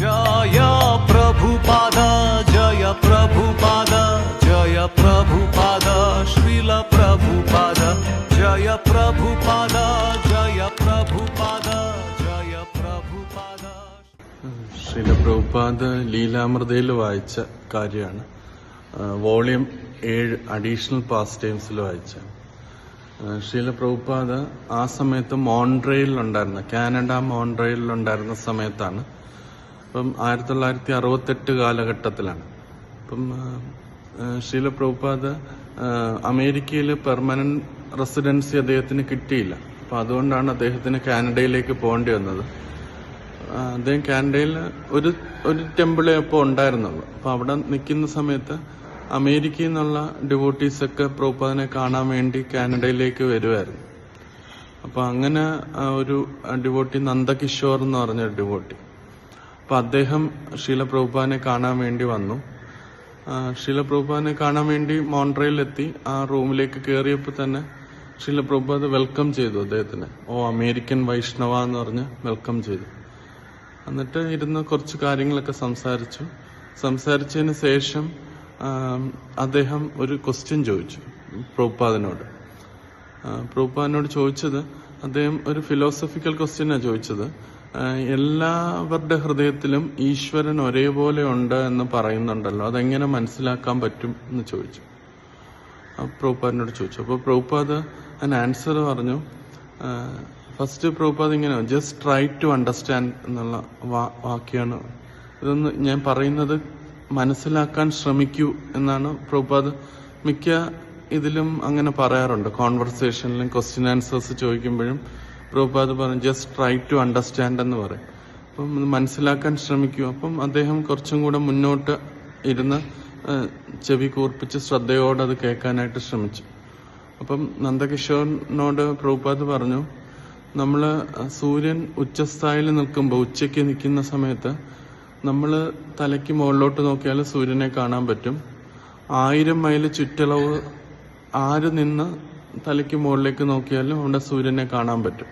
ജയ പ്രഭുപാദ ജയ പ്രഭുപാദ ജയ പ്രഭുപാദ പ്രഭുപാദ ജയ പ്രഭുപാദ ജയ പ്രഭുപാദ ജയ പ്രഭുപാദ പ്രഭുപാദ ലീലാമൃതയിൽ വായിച്ച കാര്യമാണ്. വോളിയം ഏഴ് അഡീഷണൽ പാസ് ടൈംസിൽ വായിച്ച ശീല പ്രഭുപാദ ആ സമയത്ത് മോൺട്രയിലുണ്ടായിരുന്ന കാനഡ മോൺട്രയിലുണ്ടായിരുന്ന സമയത്താണ് അപ്പം ആയിരത്തി തൊള്ളായിരത്തി അറുപത്തെട്ട് കാലഘട്ടത്തിലാണ് അപ്പം ശീല പ്രഭുപാദ് അമേരിക്കയിൽ പെർമനന്റ് റെസിഡൻസി അദ്ദേഹത്തിന് കിട്ടിയില്ല. അപ്പം അതുകൊണ്ടാണ് അദ്ദേഹത്തിന് കാനഡയിലേക്ക് പോകേണ്ടി വന്നത്. അദ്ദേഹം കാനഡയിൽ ഒരു ഒരു ടെമ്പിളേ അപ്പോൾ ഉണ്ടായിരുന്നുള്ളൂ. അപ്പോൾ അവിടെ നിൽക്കുന്ന സമയത്ത് അമേരിക്കയിൽ നിന്നുള്ള ഡിവോട്ടീസൊക്കെ പ്രഭുപാദിനെ കാണാൻ വേണ്ടി കാനഡയിലേക്ക് വരുമായിരുന്നു അപ്പോൾ അങ്ങനെ ഒരു ഡിവോട്ടി നന്ദകിഷോർ എന്ന് പറഞ്ഞൊരു ഡിവോട്ടി. അപ്പോൾ അദ്ദേഹം ശീല പ്രഭുപാദിനെ കാണാൻ വേണ്ടി വന്നു. ആ, ശീല കാണാൻ വേണ്ടി മോൺട്രയിലെത്തി. ആ റൂമിലേക്ക് കയറിയപ്പോൾ തന്നെ ശീല പ്രഭുപാദ് വെൽക്കം ചെയ്തു അദ്ദേഹത്തിന്. ഓ അമേരിക്കൻ വൈഷ്ണവ എന്ന് പറഞ്ഞ് വെൽക്കം ചെയ്തു. എന്നിട്ട് ഇരുന്ന് കുറച്ച് കാര്യങ്ങളൊക്കെ സംസാരിച്ചു. സംസാരിച്ചതിന് ശേഷം അദ്ദേഹം ഒരു ക്വസ്റ്റ്യൻ ചോദിച്ചു പ്രഭുപാദിനോട്. പ്രഭുപാദിനോട് ചോദിച്ചത് അദ്ദേഹം ഒരു ഫിലോസഫിക്കൽ ക്വസ്റ്റ്യനാണ് ചോദിച്ചത്. എല്ലാവരുടെ ഹൃദയത്തിലും ഈശ്വരൻ ഒരേപോലെ ഉണ്ട് എന്ന് പറയുന്നുണ്ടല്ലോ. അതെങ്ങനെ മനസ്സിലാക്കാൻ പറ്റും എന്ന് ചോദിച്ചു. പ്രഭുപാദിനോട് ചോദിച്ചു. അപ്പോൾ പ്രഭുപാദ് അതിന് ആൻസർ പറഞ്ഞു. ഫസ്റ്റ് പ്രഭുപാദ് ഇങ്ങനെ ജസ്റ്റ് ട്രൈ ടു അണ്ടർസ്റ്റാൻഡ് എന്നുള്ള വാക്യാണ്. ഇതൊന്ന് ഞാൻ പറയുന്നത് മനസ്സിലാക്കാൻ ശ്രമിക്കൂ എന്നാണ് പ്രഭുപാദ്. മിക്ക ഇതിലും അങ്ങനെ പറയാറുണ്ട്. കോൺവെർസേഷനിലും ക്വസ്റ്റ്യൻ ആൻസേഴ്സ് ചോദിക്കുമ്പോഴും പ്രഭുപാദ് പറഞ്ഞു ജസ്റ്റ് ട്രൈ ടു അണ്ടർസ്റ്റാൻഡ് എന്ന് പറയും. അപ്പം മനസ്സിലാക്കാൻ ശ്രമിക്കൂ. അപ്പം അദ്ദേഹം കുറച്ചും കൂടെ മുന്നോട്ട് ഇരുന്ന് ചെവി കൂർപ്പിച്ച് ശ്രദ്ധയോടെ അത് കേൾക്കാനായിട്ട് ശ്രമിച്ചു. അപ്പം നന്ദകിഷോറിനോട് പ്രഭുപാദ് പറഞ്ഞു നമ്മൾ സൂര്യൻ ഉച്ചസ്ഥായിൽ നിൽക്കുമ്പോൾ ഉച്ചയ്ക്ക് നിൽക്കുന്ന സമയത്ത് നമ്മൾ തലയ്ക്ക് മുകളിലോട്ട് നോക്കിയാൽ സൂര്യനെ കാണാൻ പറ്റും. ആയിരം മൈൽ ചുറ്റളവ് ആര് നിന്ന് തലയ്ക്ക് മുകളിലേക്ക് നോക്കിയാലും അവിടെ സൂര്യനെ കാണാൻ പറ്റും.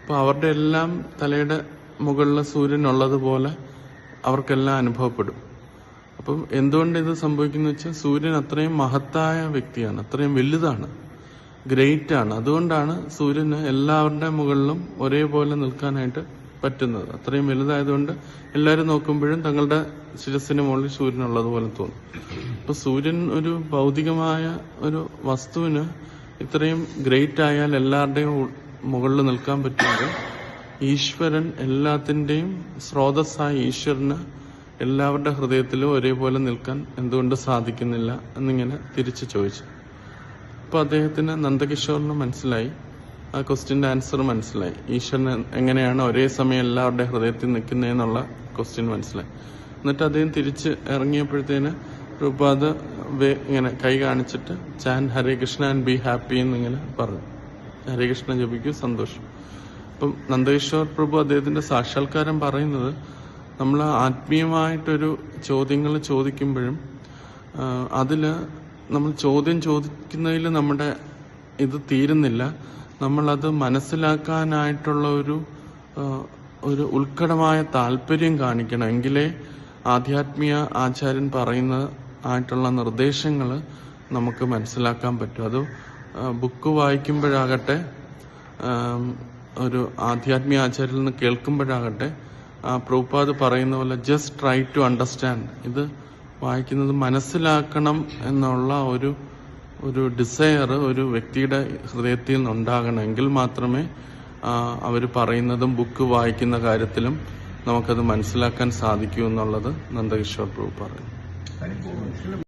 അപ്പോൾ അവരുടെ എല്ലാം തലയുടെ മുകളിൽ സൂര്യൻ ഉള്ളതുപോലെ അവർക്കെല്ലാം അനുഭവപ്പെടും. അപ്പം എന്തുകൊണ്ട് ഇത് സംഭവിക്കുന്നു വെച്ചാൽ സൂര്യൻ അത്രയും മഹത്തായ വ്യക്തിയാണ് അത്രയും വലുതാണ് ഗ്രേറ്റ് ആണ് അതുകൊണ്ടാണ് സൂര്യന് എല്ലാവരുടെ മുകളിലും ഒരേപോലെ നിൽക്കാനായിട്ട് പറ്റുന്നത്. അത്രയും വലുതായതുകൊണ്ട് എല്ലാവരും നോക്കുമ്പോഴും തങ്ങളുടെ ശിരസിന് മുകളിൽ സൂര്യൻ ഉള്ളതുപോലെ തോന്നും. അപ്പൊ സൂര്യൻ ഒരു ഭൗതികമായ ഒരു വസ്തുവിന് ഇത്രയും ഗ്രേറ്റ് ആയാൽ എല്ലാവരുടെയും മുകളിൽ നിൽക്കാൻ പറ്റുന്നത് ഈശ്വരൻ എല്ലാത്തിന്റെയും സ്രോതസ്സായ ഈശ്വരന് എല്ലാവരുടെ ഹൃദയത്തിലും ഒരേപോലെ നിൽക്കാൻ എന്തുകൊണ്ട് സാധിക്കുന്നില്ല എന്നിങ്ങനെ തിരിച്ചു ചോദിച്ചു. അപ്പോൾ അദ്ദേഹത്തിന് നന്ദകിഷോറിന് മനസ്സിലായി. ആ ക്വസ്റ്റ്യന്റെ ആൻസർ മനസ്സിലായി. ഈശ്വരൻ എങ്ങനെയാണ് ഒരേ സമയം എല്ലാവരുടെ ഹൃദയത്തിൽ നിൽക്കുന്നതെന്നുള്ള ക്വസ്റ്റ്യൻ മനസ്സിലായി. എന്നിട്ട് അദ്ദേഹം തിരിച്ച് ഇറങ്ങിയപ്പോഴത്തേന് വേ- ഇങ്ങനെ കൈ കാണിച്ചിട്ട് chant Hare Krishna and be happy എന്നിങ്ങനെ പറഞ്ഞു. ഹരേ കൃഷ്ണ ജപിക്കൂ സന്തോഷം. അപ്പം നന്ദകിഷോർ പ്രഭു അദ്ദേഹത്തിന്റെ സാക്ഷാത്കാരം പറയുന്നത് നമ്മൾ ആത്മീയമായിട്ടൊരു ചോദ്യങ്ങൾ ചോദിക്കുമ്പോഴും അതിൽ നമ്മൾ ചോദ്യം ചോദിക്കുന്നതിൽ നമ്മുടെ ഇത് തീരുന്നില്ല. നമ്മളത് മനസ്സിലാക്കാനായിട്ടുള്ള ഒരു ഒരു ഉത്കടമായ താല്പര്യം കാണിക്കണം. എങ്കിലേ ആധ്യാത്മിക ആചാര്യൻ പറയുന്ന ആയിട്ടുള്ള നിർദ്ദേശങ്ങൾ നമുക്ക് മനസ്സിലാക്കാൻ പറ്റും. അത് ബുക്ക് വായിക്കുമ്പോഴാകട്ടെ ഒരു ആധ്യാത്മിക ആചാര്യൽ നിന്ന് കേൾക്കുമ്പോഴാകട്ടെ ആ പ്രഭുപാദ് പറയുന്ന പോലെ ജസ്റ്റ് ട്രൈ ടു അണ്ടർസ്റ്റാൻഡ് ഇത് വായിക്കുന്നത് മനസ്സിലാക്കണം എന്നുള്ള ഒരു ഒരു ഡിസയർ ഒരു വ്യക്തിയുടെ ഹൃദയത്തിൽ നിന്നുണ്ടാകണമെങ്കിൽ മാത്രമേ അവർ പറയുന്നതും ബുക്ക് വായിക്കുന്ന കാര്യത്തിലും നമുക്കത് മനസ്സിലാക്കാൻ സാധിക്കൂ എന്നുള്ളത് നന്ദകിഷോർ പ്രഭു പറയുന്നു. 赶紧过，我吃。